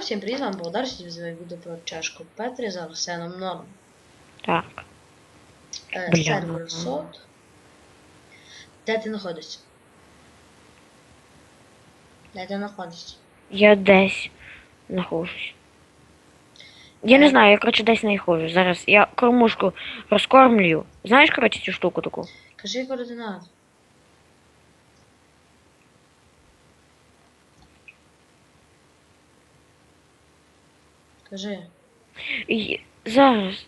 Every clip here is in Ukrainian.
всім привіт, вам Богдар, сьогодні відео про чашку Петрі за Арсеном Нором. Так. Е, Бля. сервер сот. Де ти знаходишся? Де ти знаходишся? Я десь знаходжусь. Я не знаю, я коротше десь знаходжусь. Зараз я кормушку розкормлюю. Знаєш, коротше, цю штуку таку? Кажи координати. Кажи. І... Зараз.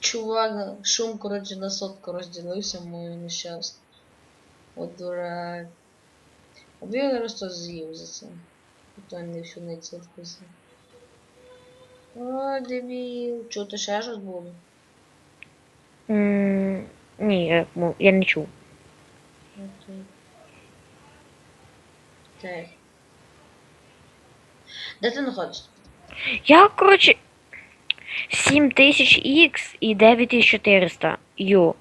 Чувак, шум, коротше, на сотку розділився, мою нещасний. От дурак. Я зараз з'їв за це. То не всю не вкусно. О, дебіл. Чути ще щось буде? М, Ні, я, ну, я не чув. Окей. Так. Де ти знаходишся? Я, коротше, 7000X і 9400 U.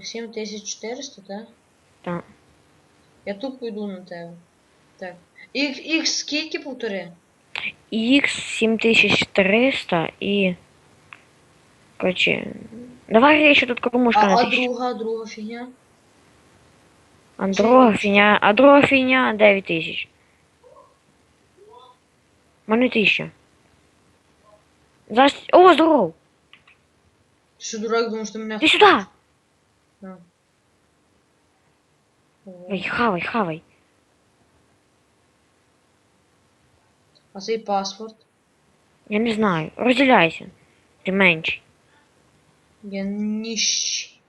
Так, 7400, так? Так. Я тупо йду на тебе. Так. Х, Х скільки повтори? X 7300 і. Коротше. Давай я ще тут кормушка А, на а тисячу. друга, друга фігня? А друга фігня, а друга фігня 9 тисяч. У мене тисяча. Зараз. О, здоров! Ти що дурак, думаєш, ти мене Ти сюди! На. Ой, хавай, хавай. А цей паспорт? Я не знаю. Розділяйся. Ти менший. Я ніщ.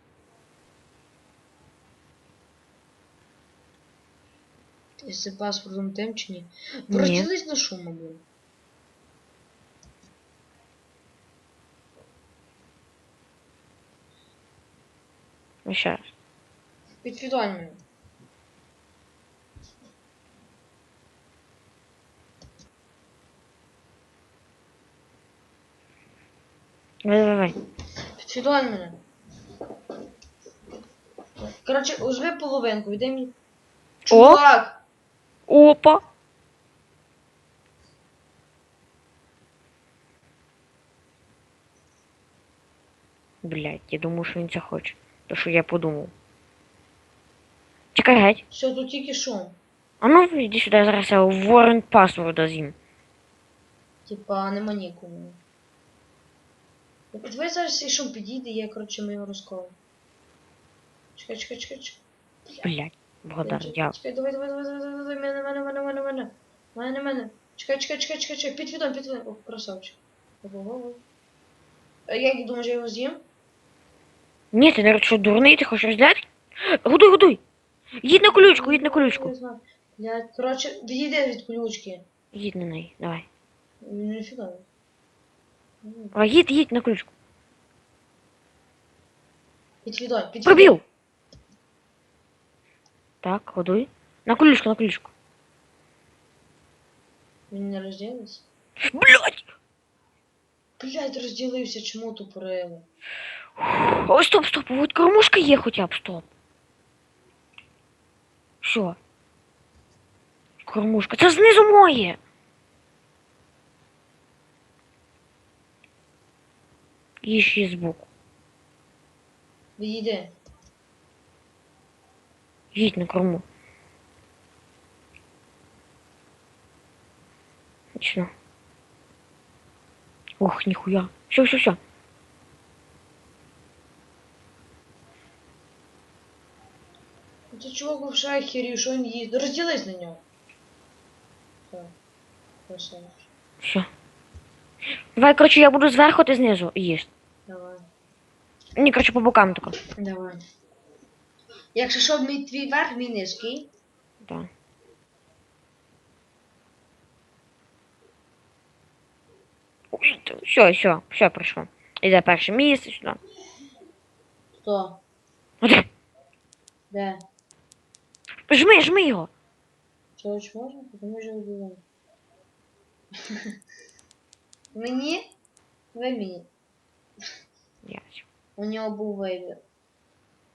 Ти з паспортом тим чи ні? Розділись на шум, блін. Ще раз. Підфідуй мене. Давай, давай. Підфідуй мене. Коротше, узви половинку, віддай мені. Чувак! Опа! Блять, я думаю, що він це хоче. То що я подумав. Чекай геть. Все, тут тільки шум. А ну іди сюди, я зараз я ворент паспорта з'їм. Типа, нема нікому. Я подивай зараз цей підійде, я, коротше, ми його розколу. Чекай, чекай, чекай, чекай. Блять, Чекай, я. Чекай, давай, давай, давай, давай, давай, давай, мене, мене, мене, мене, мене. Мене, мене. Чекай, чекай, чекай, чекай, чекай, під відом, під відом. О, красавчик. Ого-го. А як думаєш, я його з'їм? Ні, ти не що дурний, ти хочеш розділяти? Годуй, годуй! Їдь на колючку, їдь на колючку. Я, коротше, відійди від колючки. Їдь на неї, давай. Не фіговий. А їдь, їдь на колючку. Під відом, під. Пробіл! Так, годуй. На колючку, на колючку. Він не розділився? Блять! Блядь, розділився, чому тупорили? Ой, стоп, стоп, вот кормушка є хоча б, стоп. Що? Кормушка. Це знизу моє. І ще збоку. Відійди. Їдь на корму. Точно. Ох, ніхуя. Все, все, все. Це чувак в шахері, що він їсть? Розділись на нього. Так. Красавчик. Все. Давай, коротше, я буду зверху, ти знизу їж. Давай. Ні, коротше, по бокам тако. Давай. Якщо що, мій твій верх, мій низький. Да. Ой, та- Все, все, все пройшло. Іде перше місце сюди. Хто? Оде. Де? Жми, жми його. Чого ж можна? Тому вже вбиваю. Мені? Ви мені. Ясь. У нього був вейвер.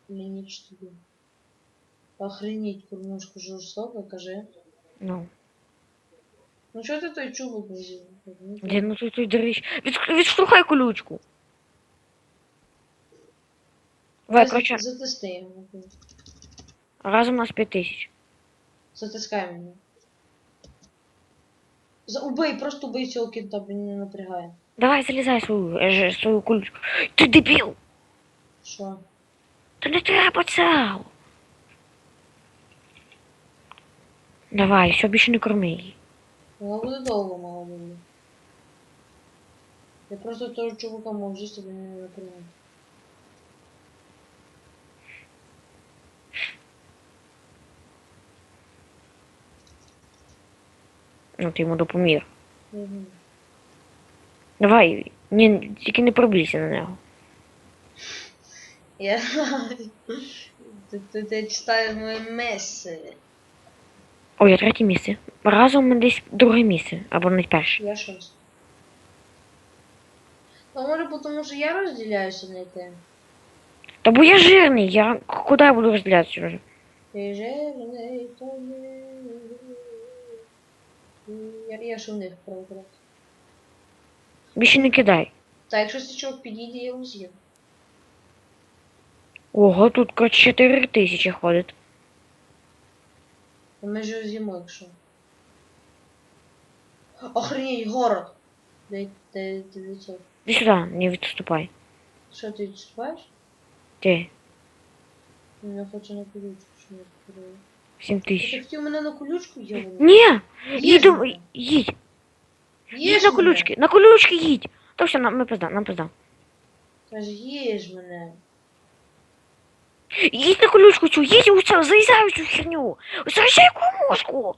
Мені чи тобі. Охренеть, кормушку жорстоко, кажи. Ну. Ну чого ти той чубок не взяв? Де ну тут той дрищ. Від, відштовхай колючку. Давай, короче, Затисти його. разом у нас 5 тисяч. Затискай мене. За- Убий, просто убий цього кінта, він не напрягає. Давай, залізай свою, е, ж- свою колючку. Ти дебіл! Що? Та не треба цього. Давай, все, більше не корми її. Вона буде довго мало буде. Я просто того чувака можу собі не напрягає. Ну, ти йому допоміг. Угу. Давай, ні, тільки не пробійся на нього. Я знаю. Ти, ти, ти читаєш мої меси. Ой, я третє місце. Разом ми десь друге місце, або навіть перше. Я шост. А може тому що я розділяюся на те. Та бо я жирний, я к- куди я буду розділятися вже? Ти жирний, то не... Я, я ж у них правда. Більше не кидай. Та якщо січок підійде, я його. Ого, тут коротше 4 тисячі ходить. А ми ж його якщо. Охренеть, город! Дай, дай, дай лицо. Іди сюди, не відступай. Що ти відчуваєш? Ти, Я хочу на колючку, що купила. 7 Ти тисяч. хотів мене на колючку? Ні! Їду, мене. їдь! Їдь на мене. колючки, на колючки їдь! То все, нам, ми пизда, нам пизда. Каже, їж мене. Їдь на колючку цю, їдь у цю, заїздай у цю херню! Заїжджай кормушку!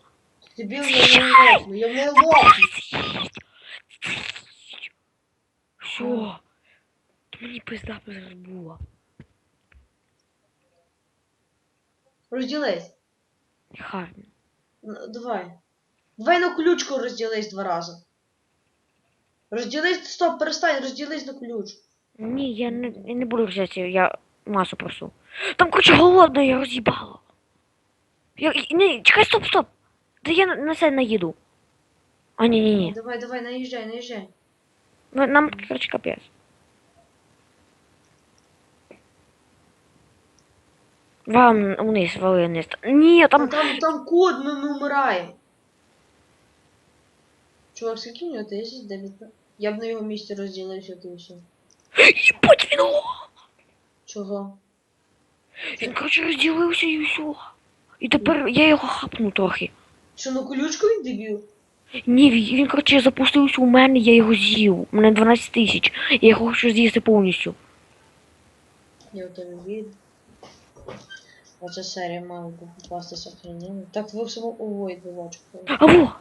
Дебіл, я не лопну, я не лопну. Все. То мені пизда зараз була. Розділись. Гарно. Н- Давай. Давай на колючку розділись два рази. Розділись, стоп, перестань, розділись на колючку. Ні, я не, я не буду взяти, я масу просу. Там, короче, голодно, я роз'їбала. Я, і- не, чекай, стоп, стоп. Да я на, на це наїду. А, ні, ні, ні. Давай, давай, наїжджай, наїжджай. Ну, Нам, короче, капець. Вам вниз, вали вниз. Ні, Там, там... там, там код, ми, ми вмираємо. Чувак, скільки у нього 10, 9? Я б на його місці розділився, ти все. Їбать, він о! Чого? Він, короче, розділився і все. І тепер я його хапну трохи. Що, на колючку він дебіл? Ні, він, короче, запустився у мене, я його з'їв. У мене 12 тисяч. Я його хочу з'їсти повністю. Я в тебе вірю. Оця серія мала б попастися охрененно. Так ви всього ой, дивачку. А во!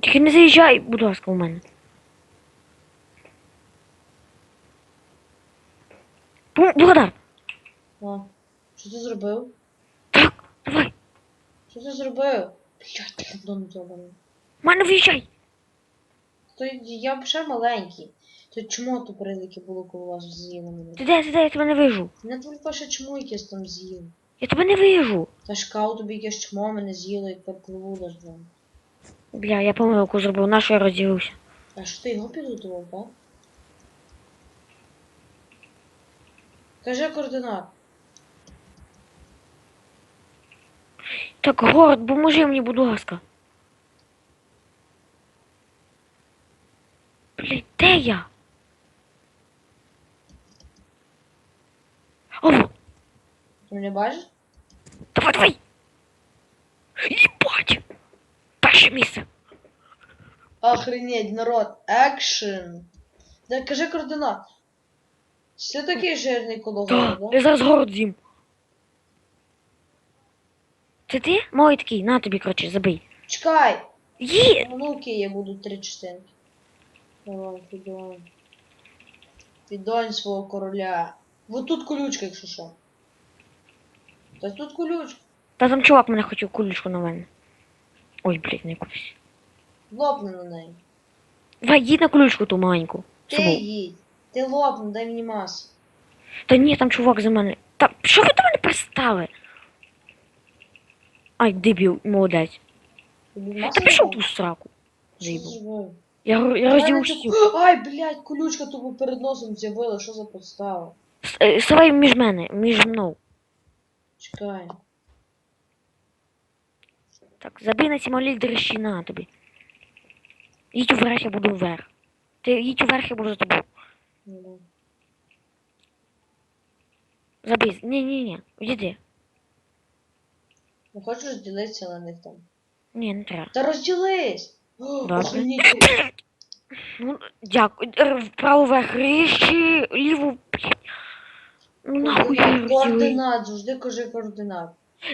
Тільки не заїжджай, будь ласка, у мене. Бу- Богдан, А, що ти зробив? так, давай, Ти зробив? Блядь, зроблений. мене виїжджай. То я б ще маленький. То чмо то прилики було, коли вас з'їли мене. Ти де, ти де, я тебе не вижу. Не тільки ще чмо якесь там з'їв. Я тебе не вижу. Та шкау тобі якесь чмо мене з'їло, як перепливу дождем. Бля, я помилку зробив, на що я розділився. А що ти його підготував, так? Кажи координат. Так, город, поможи мені, будь ласка. Блядь, де я? Ово, Ти мене бачиш? давай, давай. Єбать. Перше місце. Охренеть, народ. Екшен. Да кажи координат. Це такий жирний коло Та, города. я зараз город з'їм. Це ти? Малий такий, на тобі, коротше, забий. Чекай! Ї! Окей, я буду три частинки. Давай, підонь. Підонь свого короля. Вот тут колючка, якщо що. Та тут колючка. Та там чувак мене хотів кулечку на мене. Ой, блядь, не кудись. Лопни на неї. Давай, їдь на колючку ту маленьку. Ти Собу. їдь. Ти лопни, дай мені масу. Та ні, там чувак за мене. Та що ви до мене пристали? Ай, дебіл, молодець. Та пішов ту сраку. Заїбав. Я, я розділ усіх. Ай, блядь, колючка тобі перед носом з'явила, що за подстава? Е, Ставай між мене, між мною. Чекай. Так, забий на ці малі дрищі на тобі. Їдь вверх, я буду вверх. Ти їдь вверх, я буду за тобою. Ну. Забий. Ні, ні, ні. Їди. Не хочеш розділитися на них там? Ні, не треба. Та розділись! Добре. охреніть. Ну, дякую. Вверх рищі, ліву. Ну нахуй я її розділив. Координат, завжди кажи координат.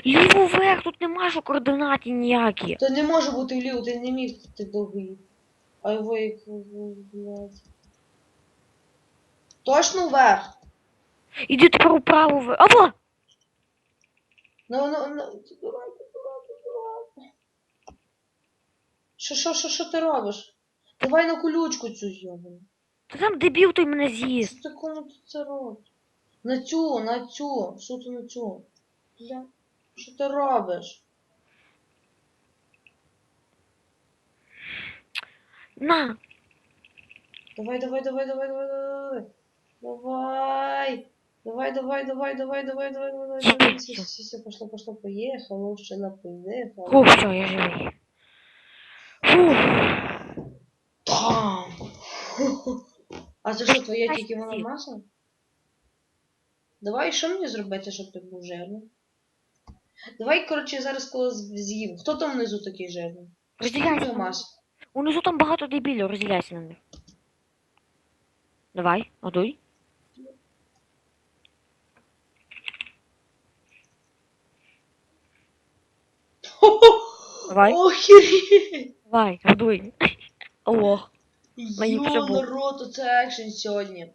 Ліву вверх, тут нема що координати ніякі. Та не може бути вліво, ти не міг ти довгий. А його як блядь. Точно вверх? Іди тепер вправо вверх. Аво! Ну, ну, ну, ти дурак, ти дурак, ти дурак. Що, що, що, що ти робиш? Давай на колючку цю зйобану. Та там дебіл той мене з'їсть. Що ти кому ти це робиш? На цю, на цю, що ти на цю? Бля, що ти робиш? На! Давай, давай, давай, давай, давай, давай. Давай. Давай, давай, давай, давай, давай, давай, давай, давай. Все, все, все, пошло, пошло, поехало, вчила, поехала. О, все, я живий. Там. А це що, твоя тільки вона маса? Давай, що мені зробити, щоб ти був жирний? Давай, коротше, зараз коли з'їм. Хто там внизу такий жирний? Розділяйся. Маса? Унизу там багато дебілів, розділяйся на них. Давай, одуй. Давай. Охереть! Давай, одуй. Ох. Мені Йо, народ, оце екшен сьогодні.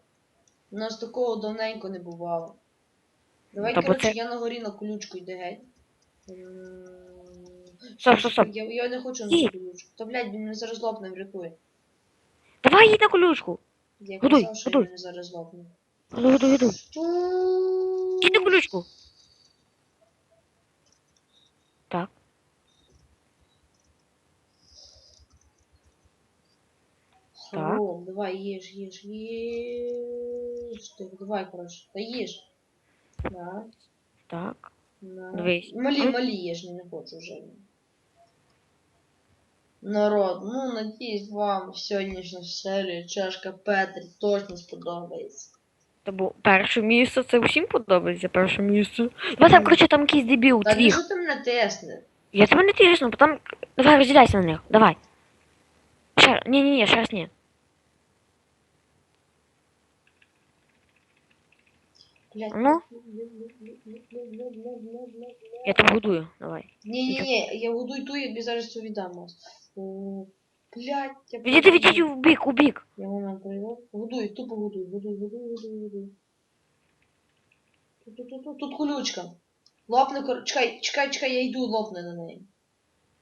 У нас такого давненько не бувало. Давай, Та бо коротше, це- я на горі на колючку йде геть. М, Стоп, стоп, стоп. Я, я не хочу на колючку. Та блядь, він мене зараз лопне, врятує. Давай, їдь на колючку. Я Годуй, казав, що годуй. мене зараз лопне. Году, году, году. Ту- Їдь на колючку. Так. Так. Ром, давай, їж, їж, їж. Ти, давай, коротше, та їж. На, Так. на. Дивись. Малі, малі їж, не хочу вже. Народ, ну надіюсь вам сьогоднішня серія чашка Петрі точно сподобається. Та бо перше місце, це усім подобається перше місце. Давай там, коротше, там якийсь дебіл, Та твіг. що ти мене тисне? Я тебе не тисну, потім... Давай, розділяйся на них, давай. Ще, ні, ні, ні, ще раз ні. Ну? Я тебе будую, давай. Ні, я годуй ту, я зараз цю віддам. Мас. О, Блядь, я Відійди, відійди в бік, у бік. Я момент прийду. Годуй, тупо годуй, годуй, годуй, годуй, годуй. Тут, тут, тут, тут, тут колючка. Лопни, кор... чекай, чекай, чекай, я йду, лопни на неї.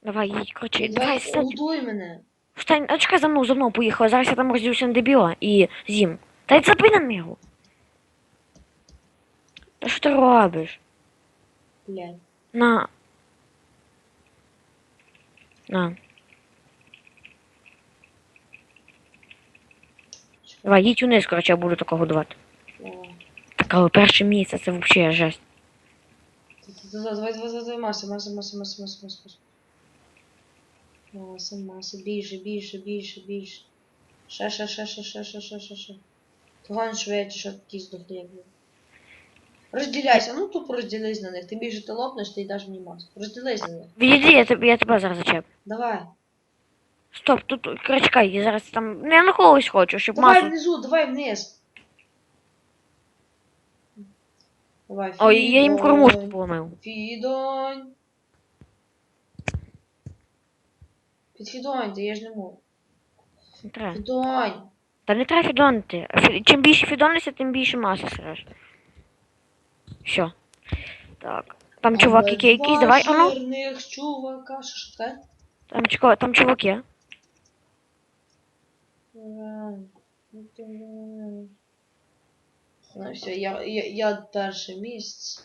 Давай, їдь, коротше, давай, Давай, стань. годуй мене. Встань, а чекай за мною, за мною поїхала. Зараз я там розділюся на дебіла і з'їм. Та й забий на нього. Та що ти робиш? Блядь. На. На. Давай, їдь униз, коротше, я буду такого годувати. Так, але перше місце, це взагалі жесть. Давай, давай, давай, маса, маса, маса, маса, маса, маса, маса. Маса, маса, більше, більше, більше, більше. Ще, ще, ще, ще, ще, ще, ще, ще, ще. Погано швидше, що такі здохли. блін. Розділяйся, ну тупо розділись на них. Ти більше ти лопнеш, ти йдеш мені масу. Розділись на них. Відійди, я тебе, я тебе зараз зачеплю. Давай. Стоп, тут, коротше, чекай, я зараз там, ну, я на когось хочу, щоб Давай масу... внизу, давай вниз. Давай, Ой, я їм кормушку Фідонь. поламив. Фідонь. Підфідоньте, я ж не можу. Не треба. Фідонь. Та не треба фідонити. Фі- Чим більше фідонишся, тим більше маси среш. Що? Так. Там чувак, який якийсь, давай, ану. жирних чувака, що? Там, чуваки, там чувак є. Ну все, я, я, я перше місце.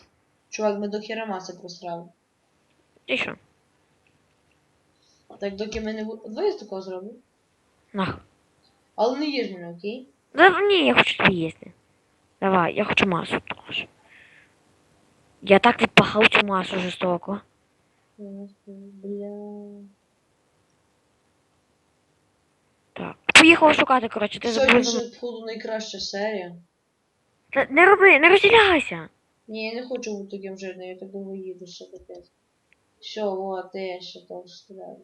Чувак, ми до хіра маси просрали. І що? Так, доки ми не бу- Давай я такого зроблю. Нах. Але не їж мене, окей? Да, ні, я хочу тобі їсти. Давай, я хочу масу теж. Я так відпахав цю масу жорстоко. Бля. Так. Поїхав шукати, коротше, ти Сьогодні забув. ще, походу, найкраща серія. Та Не роби, не розділяйся. Ні, я не хочу бути таким жирним, я так довго їду ще капець. Все, от, я ще так стріляю.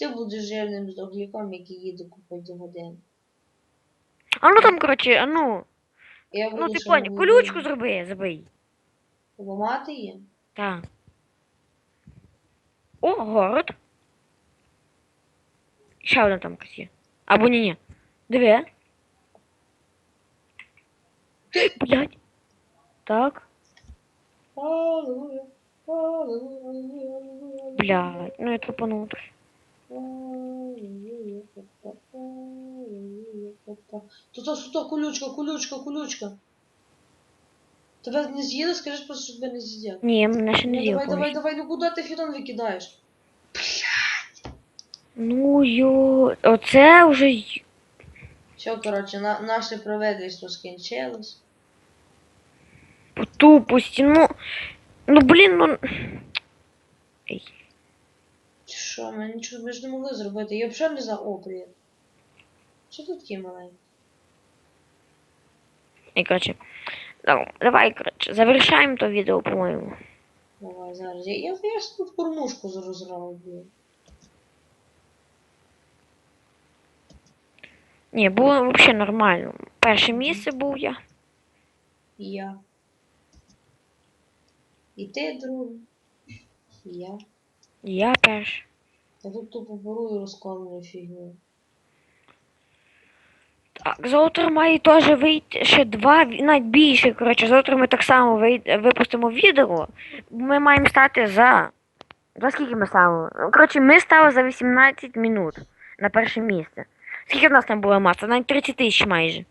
Ти будеш жирним з догліком, який їде купити годин. А ну там, коротше, а ну. Я Ну буду ти ще поняв, голодний. колючку зроби, забий. Ламати є? Так. О, город. Ще один там є. Або ні, ні. Диви. Блять. Так. Блять. Ну я тупанув. трохи. аллилуйя, па-па, аллилуйя, па-па. Тут тут колючка, колючка, колючка. Тебе не з'їли, скажи просто, щоб тебе не з'їдять. Ні, мене ще не Ну, з'їв. давай, давай, давай, ну куди ти фідон викидаєш? Ну йо. Оце вже. й- Все, коротше, на, наше проведення скінчилось. по тупості. Ну. Ну блін, ну. Ей. Що, ми нічого ми ж не могли зробити. Я взагалі не за О, привіт. Що тут таке маленьке? І коротше. Ну, Давай, коротше, завершаємо то відео, по-моєму. Давай зараз. Я, я, я ж тут кормушку зараз роблю. Ні, було взагалі нормально. Перше місце був я. І я. І ти другий. І я. І я перший. Я тут тупо ворую розкладною фігню. Так, завтра має теж вийти ще два, ві- навіть більше, коротше, завтра ми так само вий- випустимо відео. Ми маємо стати за. За скільки ми ставили? Ну, Коротше, ми ставили за 18 минут на перше місце. Скільки в нас там була маса? Навіть 30 тисяч майже.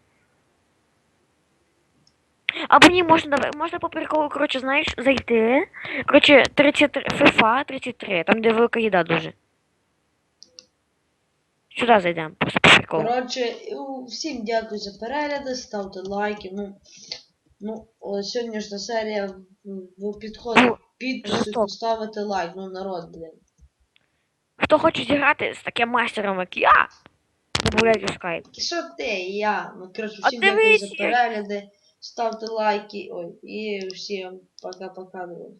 Або ні, можна, давай- можна по приколу, коротше, знаєш, зайти. Коротше, 33, FIFA 33, там де велика їда дуже. Сюди зайдемо, просто по приколу. Коротше, всім дякую за перегляди, ставте лайки. Ну, ну сьогоднішня серія в- підходить Ну, жорстоко. поставити лайк. Ну, народ, блін. Хто хоче зіграти з таким майстером, як я, добавляйте в скайп. Що ти, я? Ну, коротше, А всім дякую за перегляди. Ставте лайки. Ой, і всім пока-пока, друзі.